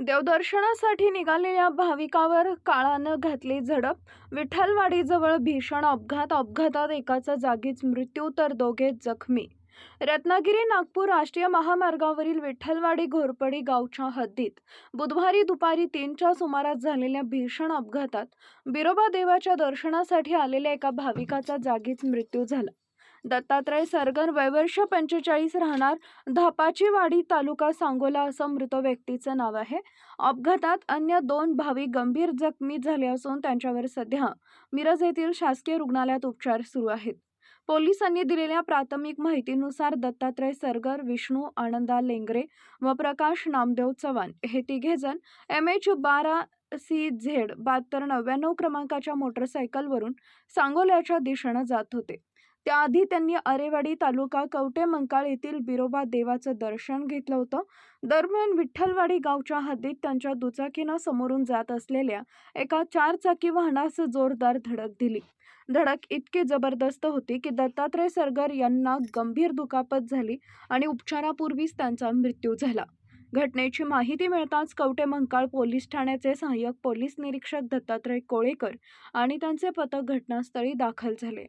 देवदर्शनासाठी निघालेल्या भाविकावर काळानं घातली झडप. विठ्ठलवाडीजवळ भीषण अपघात अपघातात एकाचा जागीच मृत्यू तर दोघे जखमी. रत्नागिरी नागपूर राष्ट्रीय महामार्गावरील विठ्ठलवाडी घोरपडी गावच्या हद्दीत. बुधवारी दुपारी तीनच्या सुमारास झालेल्या भीषण अपघातात. बिरोबा देवाच्या दर्शनासाठी आलेल्या एका भाविकाचा जागीच मृत्यू झाला. दत्तात्रय सरगन वयवर्ष पंचेचाळीस राहणार. धापाची वाडी तालुका सांगोला असं मृत व्यक्तीचं नाव आहे. अपघातात अन्य दोन भाविक गंभीर जखमी झाले असून त्यांच्यावर सध्या मिरज येथील शासकीय रुग्णालयात उपचार सुरू आहेत. पोलिसांनी दिलेल्या प्राथमिक माहितीनुसार दत्तात्रय सरगर विष्णू आनंदा लेंगरे व प्रकाश नामदेव चव्हाण हे तिघेजण एम एच बारा सी झेड बहात्तर नव्याण्णव क्रमांकाच्या मोटरसायकलवरून सांगोल्याच्या दिशेनं जात होते. त्याआधी त्यांनी अरेवाडी तालुका कवटे मंकाळ येथील बिरोबा देवाचं दर्शन घेतलं होतं. दरम्यान विठ्ठलवाडी गावच्या हद्दीत त्यांच्या दुचाकीनं समोरून जात असलेल्या एका चारचाकी वाहनास जोरदार धडक दिली. धडक इतकी जबरदस्त होती की दत्तात्रय सरगर यांना गंभीर दुखापत झाली आणि उपचारापूर्वीच त्यांचा मृत्यू झाला. घटनेची माहिती मिळताच कवटे मंकाळ पोलीस ठाण्याचे सहाय्यक पोलीस निरीक्षक दत्तात्रय कोळेकर आणि त्यांचे पथक घटनास्थळी दाखल झाले.